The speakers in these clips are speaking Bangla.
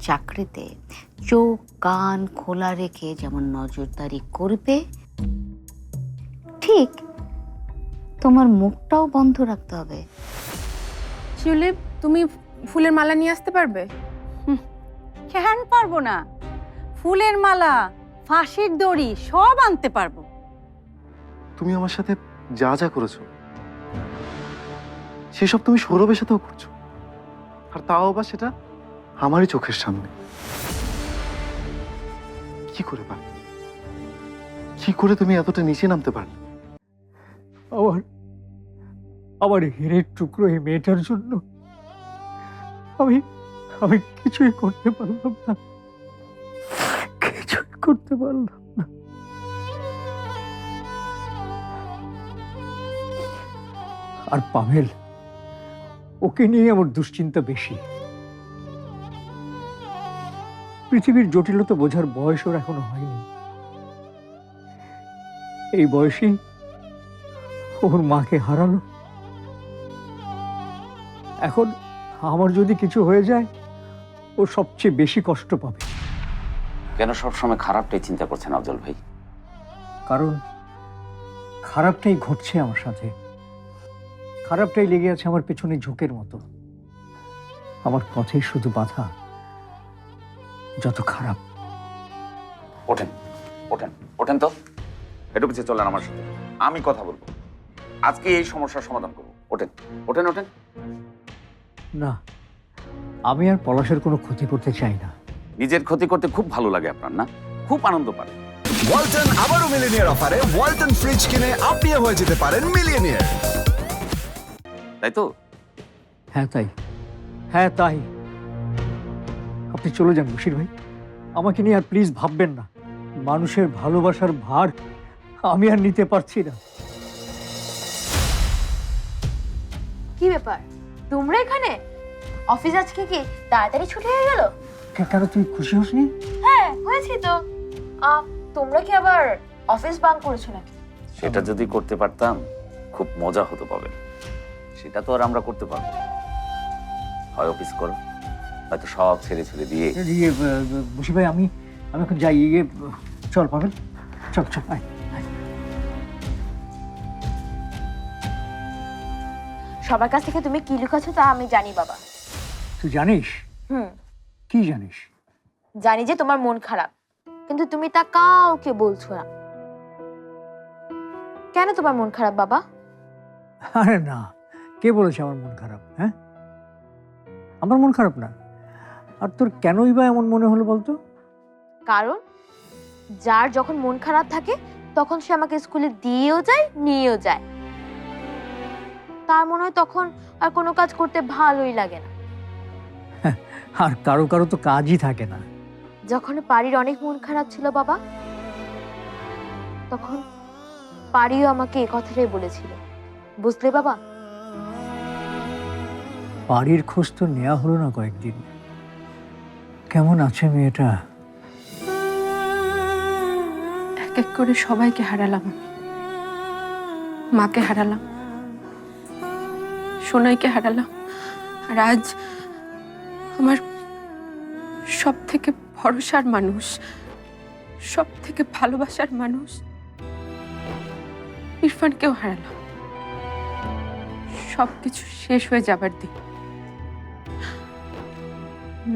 চাকরিতে চোখ কান খোলা রেখে যেমন নজরদারি করবে ঠিক তোমার মুখটাও বন্ধ রাখতে হবে। শিউলি তুমি ফুলের মালা নিয়ে আসতে পারবে? কেন পারব না? ফুলের মালা ফাঁসির দড়ি সব আনতে পারব। তুমি আমার সাথে যা যা করেছ সেসব তুমি সৌরভের সাথেও করছ। আর তাও আবার সেটা আমারই চোখের সামনে। কি করে পারলে? কি করে তুমি এতটা নিচে নামতে পারলে? আমার আমার হিরের টুকরো এই মেয়েটার জন্য আমি আমি কিছুই করতে পারলাম না। কিছুই করতে পারলাম না। আর পাভেল ওকে নিয়ে আমার দুশ্চিন্তা বেশি। পৃথিবীর জটিলতা বোঝার বয়স ওর এখনও হয়নি। এই বয়সেই ওর মাকে হারালো। এখন আমার যদি কিছু হয়ে যায় ও সবচেয়ে বেশি কষ্ট পাবে। কেন সবসময় খারাপটাই চিন্তা করছেন আফজল ভাই? কারণ খারাপটাই ঘটছে আমার সাথে। খারাপটাই লেগে আছে আমার পেছনে ঝোঁকের মতো। আমার পথেই শুধু বাধা। যত খারাপ। ওঠেন ওঠেন ওঠেন তো। একটু পিছিয়ে চলেন আমার সাথে। আমি কথা বলব। আজকে এই সমস্যার সমাধান করব। ওঠেন ওঠেন ওঠেন। না আমি আর পলাশের কোনো ক্ষতি করতে চাই না। নিজের ক্ষতি করতে খুব ভালো লাগে আপনার না? খুব আনন্দ পান ওয়ালটন আবারও মিলিনিয়ার অফারে ওয়ালটন ফ্রিজ কিনে আপনিও হয়ে যেতে পারেন মিলিয়নিয়ার। তাই তো? হ্যাঁ তাই। হ্যাঁ তাই। আপনি চলে যান বশির ভাই। আমাকে নিয়ে আর প্লিজ ভাববেন না। মানুষের ভালোবাসার ভার আমি আর নিতে পারছি না। কি ব্যাপার? তোমরা এখানে? অফিস আজকে কি তাড়াতাড়ি ছুটি হয়ে গেল? কে- কেন তুই খুশি হসনি? হ্যাঁ হয়েছে তো। আহ, তোমরা কি আবার অফিস বাং করেছ নাকি? সেটা যদি করতে পারতাম খুব মজা হতো পাবে। সেটা তো আর আমরা করতে পারব না। হয় অফিস করো। হয়তো সব ছেড়ে ছেড়ে দিয়ে। ইয়ে বসি ভাই আমি আমি এখন যাই ইয়ে চল পাবেন চল চল আয়। সবার কাছ থেকে তুমি কি লুকাচ্ছো তা আমি জানি বাবা। তুই জানিস? হুম। কি জানিস? জানি যে তোমার মন খারাপ কিন্তু তুমি তা কাউকে বলছো না। কেন তোমার মন খারাপ বাবা? আরে না কে বলেছে আমার মন খারাপ হ্যাঁ? আমার মন খারাপ না। আর তোর কেনই বা এমন মনে হলো বলতো? কারণ যার যখন মন খারাপ থাকে তখন সে আমাকে স্কুলে দিয়েও যায় নিয়েও যায়। তার মনে হয় তখন আর কোনো কাজ করতে ভালোই লাগে না। আর কারও কারও তো কাজই থাকে না। যখন পারির অনেক মন খারাপ ছিল বাবা তখন পারিও আমাকে এই কথাটাই বলেছিল। বুঝলে বাবা? বাড়ির খোঁজ তো নেওয়া হলো না কয়েকদিন। কেমন আছে মেয়েটা? এক এক করে সবাইকে হারালাম। মাকে হারালাম। সোনাইকে হারালাম। আর আজ আমার সব থেকে ভরসার মানুষ সব থেকে ভালোবাসার মানুষ ইরফানকেও হারালাম। সব কিছু শেষ হয়ে যাবার দিন।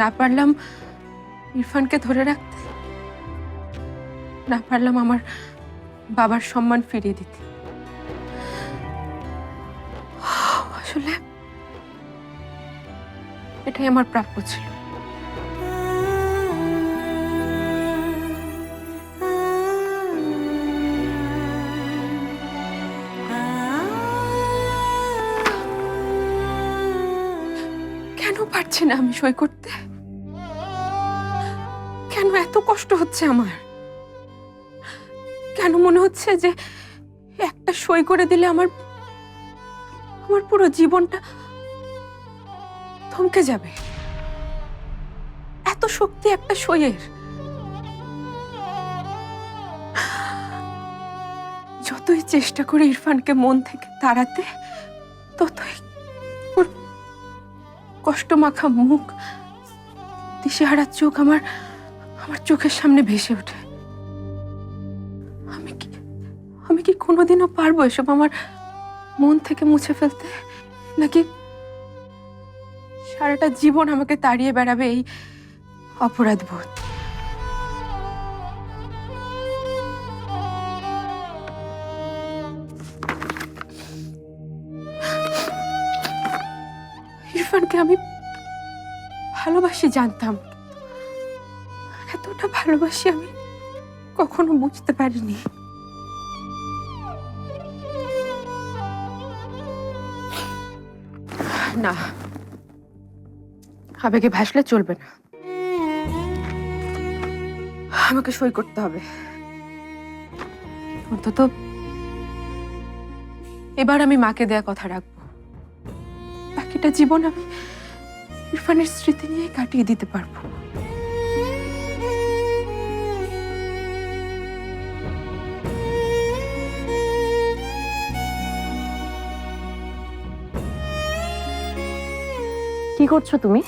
না পারলাম ইরফানকে ধরে রাখতে, না পারলাম আমার বাবার সম্মান ফিরিয়ে দিতে। আসলে এটাই আমার প্রাপ্য ছিল। পারছি না আমি সই করতে। কেন এত কষ্ট হচ্ছে আমার? কেন মনে হচ্ছে যে একটা সই করে দিলে আমার আমার পুরো জীবনটা থমকে যাবে? এত শক্তি একটা সইয়ের। যতই চেষ্টা করি ইরফানকে মন থেকে তাড়াতে, ততই ওর কষ্টমাখা মুখ, দিশেহারা চোখ আমার আমার চোখের সামনে ভেসে ওঠে। আমি কি আমি কি কোনোদিনও পারব এসব আমার মন থেকে মুছে ফেলতে? নাকি সারাটা জীবন আমাকে তাড়িয়ে বেড়াবে এই অপরাধ বোধ ভালোবাসি, জানতাম। এতটা ভালোবাসি আমি কখনো বুঝতে পারিনি। না, আবেগে ভাসলে চলবে না। আমাকে সই করতে হবে। অন্তত এবার আমি মাকে দেয়া কথা রাখব। বাকিটা জীবন আমি ইরফানের স্মৃতি নিয়ে কাটিয়ে দিতে পারব। কি করছ তুমি?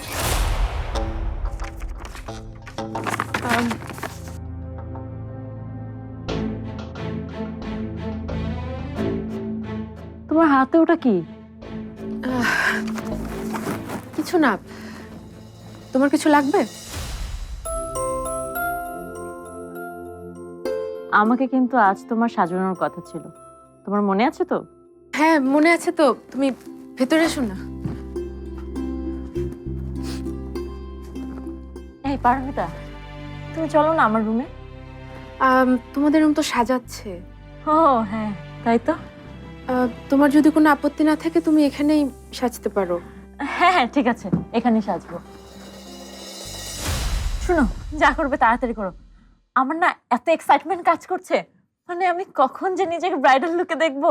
তোমার হাতে ওটা কি? কিছু না। তোমার কিছু লাগবে? আমাকে কিন্তু আজ তোমার সাজানোর কথা ছিল। তোমার মনে আছে তো? হ্যাঁ মনে আছে তো। তুমি ভেতরে এসো না। এই পারমিতা তুমি চলো না আমার রুমে তোমাদের রুম তো সাজাচ্ছে। ও হ্যাঁ তাই তো? তোমার যদি কোনো আপত্তি না থাকে তুমি এখানেই সাজতে পারো। হ্যাঁ হ্যাঁ ঠিক আছে এখানেই সাজবো। শুনো, যা করবে তাড়াতাড়ি করো। আমার না এত এক্সাইটমেন্ট কাজ করছে মানে আমি কখন যে নিজেকে ব্রাইডাল লুকে দেখব?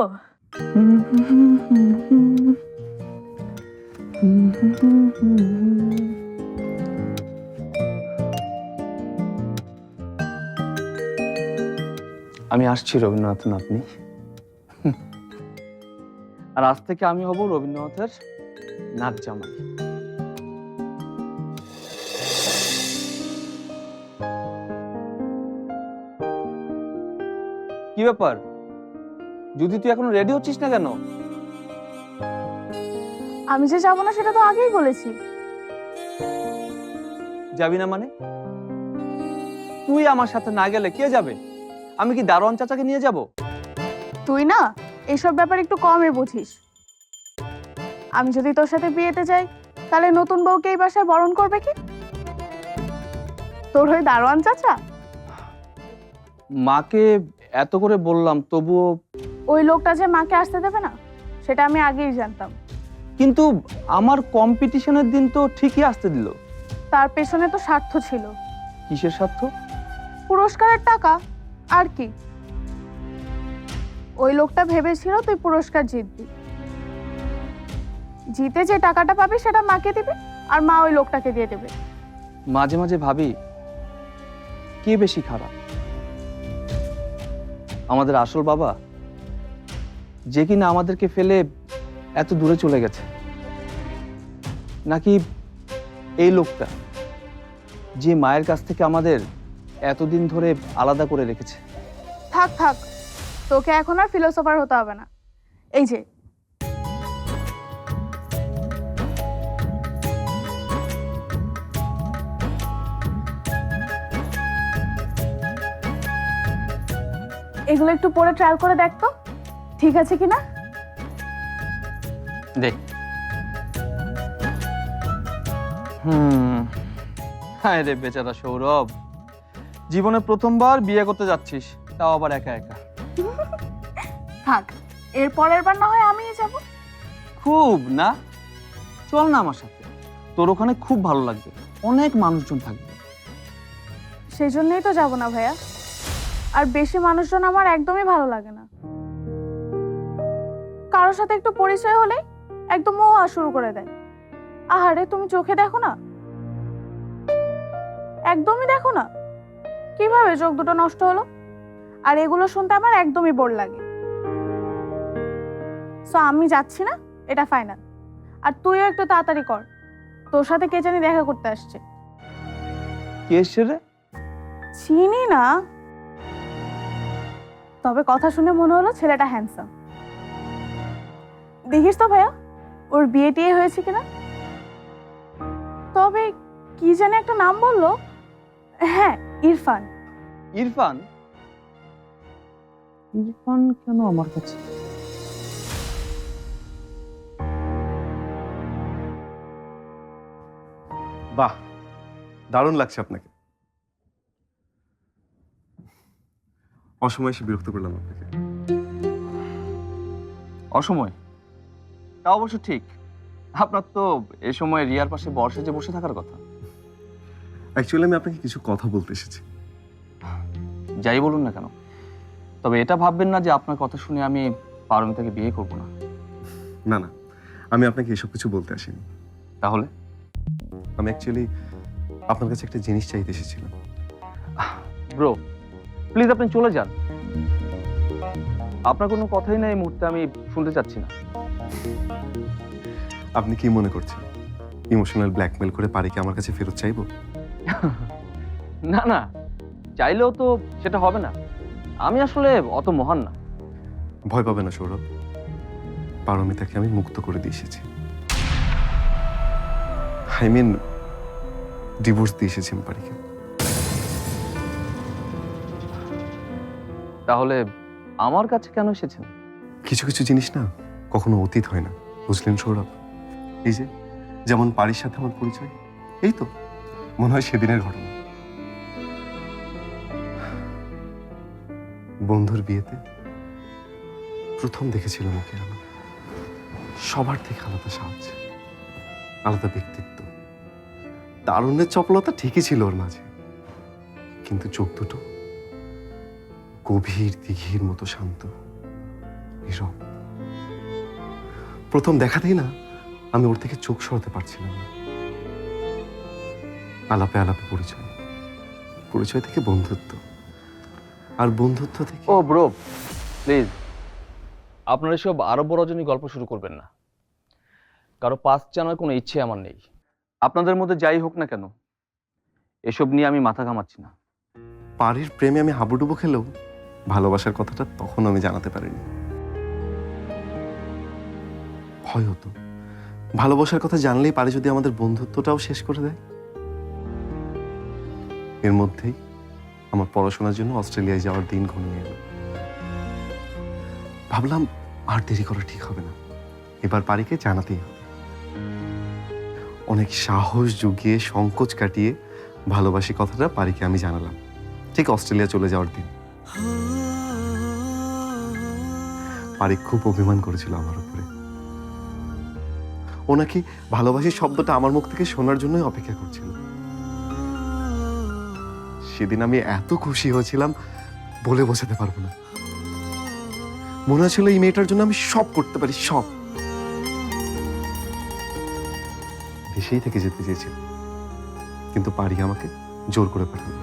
আমি আসছি রবীন্দ্রনাথ নাতনি। আর আজ থেকে আমি হব রবীন্দ্রনাথের নাচ জামাই কি ব্যাপার? যদি তুই এখনও রেডি হচ্ছিস না কেন? আমি যে যাব না সেটা তো আগেই বলেছি। যাবি না মানে? তুই আমার সাথে না গেলে কে যাবে? আমি কি দারোয়ান চাচাকে নিয়ে যাব? তুই না এসব ব্যাপার একটু কমই বুঝিস। আমি যদি তোর সাথে বিয়েতে যাই তাহলে নতুন বউকে এই বাসায় বরণ করবে কি? তোর ওই দারোয়ান চাচা? মাকে এত করে বললাম তবুও ওই লোকটা যে মাকে আসতে দেবে না সেটা আমি আগেই জানতাম। কিন্তু আমার কম্পিটিশনের দিন তো ঠিকই আসতে দিল। তার পেছনে তো স্বার্থ ছিল। কিসের স্বার্থ? পুরস্কারের টাকা আর কি। ওই লোকটা ভেবেছিল তুই পুরস্কার জিতবি। জিতে যে টাকাটা পাবি সেটা মাকে দিবে আর মা ওই লোকটাকে দিয়ে দেবে। মাঝে মাঝে ভাবি কে বেশি খারাপ? আমাদের আসল বাবা, যে কিনা আমাদেরকে ফেলে এত দূরে চলে গেছে। নাকি এই লোকটা, যে মায়ের কাছ থেকে আমাদের এতদিন ধরে আলাদা করে রেখেছে? থাক থাক, তোকে এখন আর ফিলোসফার হতে হবে না। এই যে এগুলো একটু পরে ট্রায়াল করে দেখ তো। ঠিক আছে কিনা? দেখ। হুম। হায় রে বেচারা সৌরভ। জীবনে প্রথমবার বিয়ে করতে যাচ্ছিস তাও আবার একা একা। থাক এর পরের বার না হয় আমিই যাব। খুব না? চল না আমার সাথে। তোর ওখানে খুব ভালো লাগবে। অনেক মানুষজন থাকবে। সেই জন্যই তো যাব না ভাইয়া। আর বেশি মানুষজন আমার একদমই ভালো লাগে না। কারোর সাথে একটু পরিচয় হলেই একদম ও শুরু করে দেয়। আহারে তুমি চোখে দেখো না? একদমই দেখো না? কীভাবে চোখ দুটো নষ্ট হলো? আর এগুলো শুনতে আমার একদমই বোর লাগে। সো আমি যাচ্ছি না এটা ফাইনাল আর তুইও একটু তাড়াতাড়ি কর। তোর সাথে কে জানি দেখা করতে আসছে। কে এসছে রে? চিনি না। তবে কথা শুনে মনে হলো ছেলেটা হ্যান্ডসাম দেখিস তো ভাইয়া, ওর বিয়ে টিয়ে হয়েছে কিনা? তবে কি জানি একটা নাম বলল? হ্যাঁ ইরফান। ইরফান? ইরফান কেন আমার কাছে? বাহ, দারুণ লাগছে আপনাকে। অসময়ে এসে বিরক্ত করলাম আপনাকে। অসময়? তা অবশ্য ঠিক। আপনার তো এ সময় রিয়ার পাশে বর্ষে যে বসে থাকার কথা। অ্যাকচুয়ালি আমি আপনাকে কিছু কথা বলতে এসেছি। যাই বলুন না কেন। তবে এটা ভাববেন না যে আপনার কথা শুনে আমি পারমিতাকে বিয়ে করব না। না না। আমি আপনাকে এসব কিছু বলতে আসিনি। তাহলে? আমি অ্যাকচুয়ালি আপনার কাছে একটা জিনিস চাইতে এসেছিলাম। ব্রো প্লিজ আপনি চলে যান। আপনার কোনো কথাই না এই মুহূর্তে আমি শুনতে চাচ্ছি না। আপনি কি মনে করছেন? ইমোশনাল ব্ল্যাকমেল করে পারিকে আমার কাছে ফেরত চাইব? না না চাইলেও তো সেটা হবে না। আমি আসলে অত মহান না। ভয় পাবে না সৌরভ। পারমিতাকে আমি মুক্ত করে দিয়ে এসেছি। আই মিন ডিভোর্স দিয়ে এসেছি আমি পারিকে। তাহলে আমার কাছে কেন এসেছেন? কিছু কিছু জিনিস না কখনো অতীত হয় না, বুঝলেন সৌরভ? এই যে, যেমন পারির সাথে আমার পরিচয়, এই তো, মনে হয় সেদিনের ঘটনা। বন্ধুর বিয়েতে প্রথম দেখেছিলাম ওকে আমি সবার থেকে আলাদা সাহায্য আলাদা ব্যক্তিত্ব। তারুণ্যের চপলতা ঠিকই ছিল ওর মাঝে, কিন্তু চোখ দুটো গভীর দিঘির মতো শান্ত। নীরব। প্রথম দেখাতেই না আমি ওর থেকে চোখ সরাতে পারছিলাম না। আলাপে আলাপে পরিচয়। পরিচয় থেকে বন্ধুত্ব। আর বন্ধুত্ব থেকে ও ব্রো প্লিজ আপনার এসব আরব্য রজনী গল্প শুরু করবেন না। কারও পাস জানার কোনো ইচ্ছে আমার নেই। আপনাদের মধ্যে যাই হোক না কেন এসব নিয়ে আমি মাথা ঘামাচ্ছি না। পারির প্রেমে আমি হাবুডুবু খেলেও ভালোবাসার কথাটা তখন আমি জানাতে পারিনি। ভয় হতো। ভালোবাসার কথা জানলেই পারে যদি আমাদের বন্ধুত্বটাও শেষ করে দেয়। এর মধ্যেই আমার পড়াশোনার জন্য অস্ট্রেলিয়ায় যাওয়ার দিন ঘনিয়ে এলো। ভাবলাম আর দেরি করা ঠিক হবে না। এবার পারিকে জানাতেই হবে। অনেক সাহস জুগিয়ে সংকোচ কাটিয়ে ভালোবাসি কথাটা পারিকে আমি জানালাম। ঠিক অস্ট্রেলিয়া চলে যাওয়ার দিন। পারি খুব অভিমান করেছিল আমার উপরে। ও নাকি ভালোবাসি শব্দটা আমার মুখ থেকে শোনার জন্যই অপেক্ষা করছিল। সেদিন আমি এত খুশি হয়েছিলাম বলে বোঝাতে পারব না। মনে হচ্ছিল এই মেয়েটার জন্য আমি সব করতে পারি, সব। দেশেই থেকে যেতে চেয়েছিল কিন্তু পারি আমাকে জোর করে পাঠালো।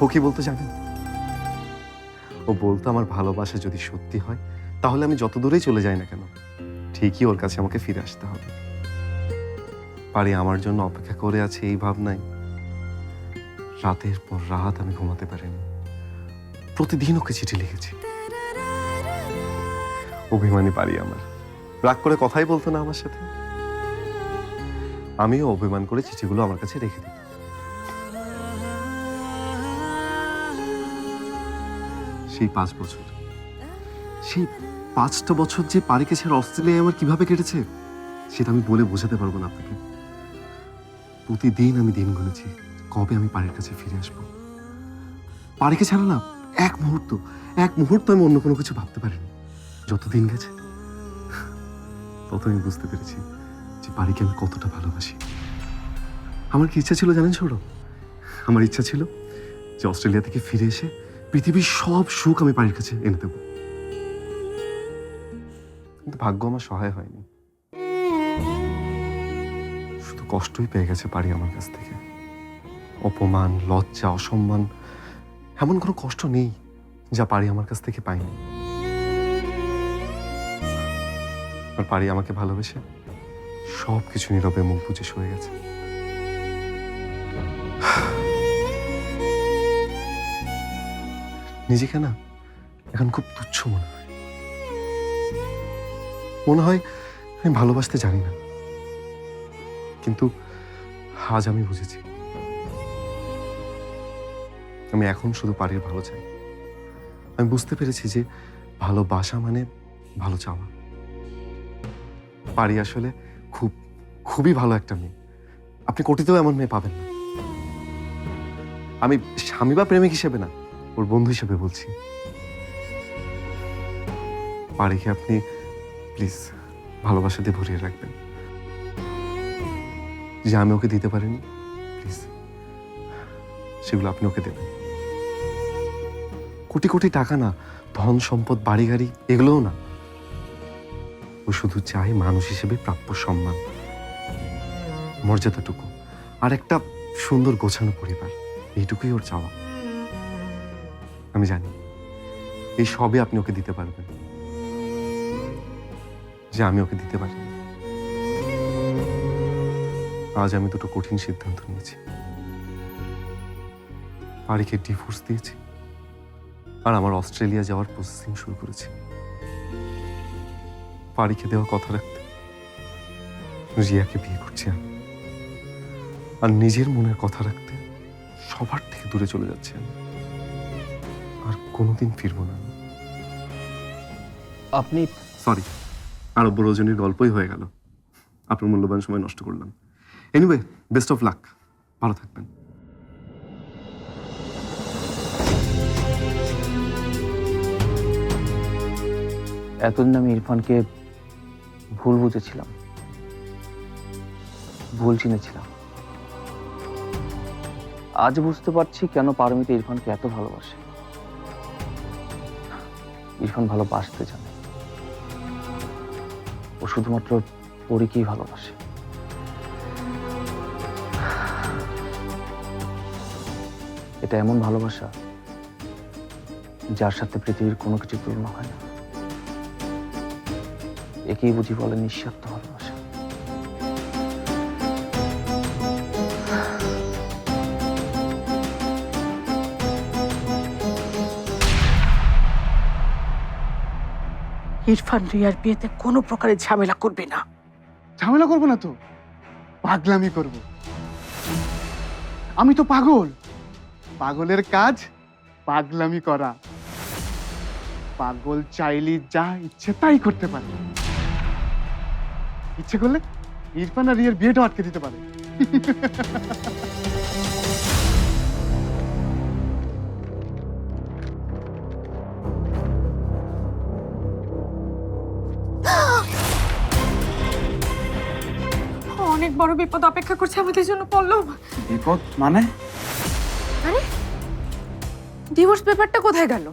ও কি বলতে জানেন ও বলতো আমার ভালোবাসা যদি সত্যি হয়, তাহলে আমি যত দূরেই চলে যাই না কেন, ঠিকই ওর কাছে আমাকে ফিরে আসতে হবে। পারি আমার জন্য অপেক্ষা করে আছে এই ভাবনায়। রাতের পর রাত আমি ঘুমাতে পারিনি। প্রতিদিন ওকে চিঠি লিখেছি। অভিমানী পারি আমার। রাগ করে কথাই বলতো না আমার সাথে। আমিও অভিমান করে চিঠিগুলো আমার কাছে রেখে দিই। সেই পাঁচ বছর। সেই পাঁচটা বছর যে পারিকে ছেড়ে অস্ট্রেলিয়ায় আমার কীভাবে কেটেছে, সেটা আমি বলে বোঝাতে পারব না আপনাকে। প্রতিদিন আমি দিন গুনেছি, কবে আমি পারির কাছে ফিরে আসব? পারিকে ছাড়া না, এক মুহূর্ত এক মুহূর্ত আমি অন্য কোনো কিছু ভাবতে পারিনি। যত দিন গেছে, তত আমি বুঝতে পেরেছি যে পারিকে আমি কতটা ভালোবাসি। আমার কি ইচ্ছা ছিল জানেন ছোড়ো আমার ইচ্ছা ছিল যে অস্ট্রেলিয়া থেকে ফিরে এসে পৃথিবীর সব সুখ আমি পারির কাছে এনে দেব। কিন্তু ভাগ্য আমার সহায় হয়নি। শুধু কষ্টই পেয়ে গেছে পারি আমার কাছ থেকে। অপমান, লজ্জা, অসম্মান, এমন কোনো কষ্ট নেই যা পারি আমার কাছ থেকে পাইনি। আর পারি আমাকে ভালোবেসে সব কিছু নীরবে মুখ বুঝে সয়ে গেছে। নিজেকে না এখন খুব তুচ্ছ মনে হয়। মনে হয় আমি ভালোবাসতে জানি না। কিন্তু আজ আমি বুঝেছি। আমি এখন শুধু পারির ভালো চাই। আমি বুঝতে পেরেছি যে ভালোবাসা মানে ভালো চাওয়া। পারি আসলে খুব, খুবই ভালো একটা মেয়ে। আপনি কোটিতেও এমন মেয়ে পাবেন না। আমি স্বামী বা প্রেমিক হিসেবে না। ওর বন্ধু হিসেবে বলছি। পারিকে আপনি প্লিজ ভালোবাসা দিয়ে ভরিয়ে রাখবেন। যে আমি ওকে দিতে পারিনি, প্লিজ সেগুলো আপনি ওকে দেবেন। কোটি কোটি টাকা না, ধন সম্পদ, বাড়ি গাড়ি, এগুলোও না। ও শুধু চাই মানুষ হিসেবে প্রাপ্য সম্মান, মর্যাদাটুকু, আর একটা সুন্দর গোছানো পরিবার, এইটুকুই ওর চাওয়া। আমি জানি। এই সবই আপনি ওকে দিতে পারবেন। যে আমি ওকে দিতে পারি। আজ আমি দুটো কঠিন সিদ্ধান্ত নিয়েছি। পারিকে ডিভোর্স দিয়েছি। আর আমার অস্ট্রেলিয়া যাওয়ার প্রসেসিং শুরু করেছি। পারিকে দেওয়া কথা রাখতে রিয়াকে বিয়ে করছি আমি। আর নিজের মনের কথা রাখতে সবার থেকে দূরে চলে যাচ্ছে আমি। কোনোদিন ফিরবো না। আপনি সরি আরব্য রজনীর গল্পই হয়ে গেল। আপনার মূল্যবান সময় নষ্ট করলাম। এনিওয়ে বেস্ট অফ লাক ভালো থাকবেন। এতদিন আমি ইরফানকে ভুল বুঝেছিলাম। ভুল চিনেছিলাম। আজ বুঝতে পারছি কেন পারমিতা ইরফানকে এত ভালোবাসে। ইরফান ভালোবাসতে জানে ও শুধুমাত্র পরীকেই ভালোবাসে। এটা এমন ভালোবাসা যার সাথে পৃথিবীর কোনো কিছু তুলনা হয় না। একেই বুঝি বলে নিঃস্বার্থ ভালোবাসা। ইরফান রিয়ার বিয়েতে কোনো প্রকারের ঝামেলা করবে না। ঝামেলা করব না তো? পাগলামি করব। আমি তো পাগল। পাগলের কাজ পাগলামি করা। পাগল চাইলে যা ইচ্ছে তাই করতে পারে। ইচ্ছে করলে ইরফান আর রিয়ার বিয়েটা আটকে দিতে পারে। বড় বিপদ অপেক্ষা করছে আমাদের জন্য পল্লব। বিপদ মানে? ডিভোর্স পেপারটা কোথায় গেল?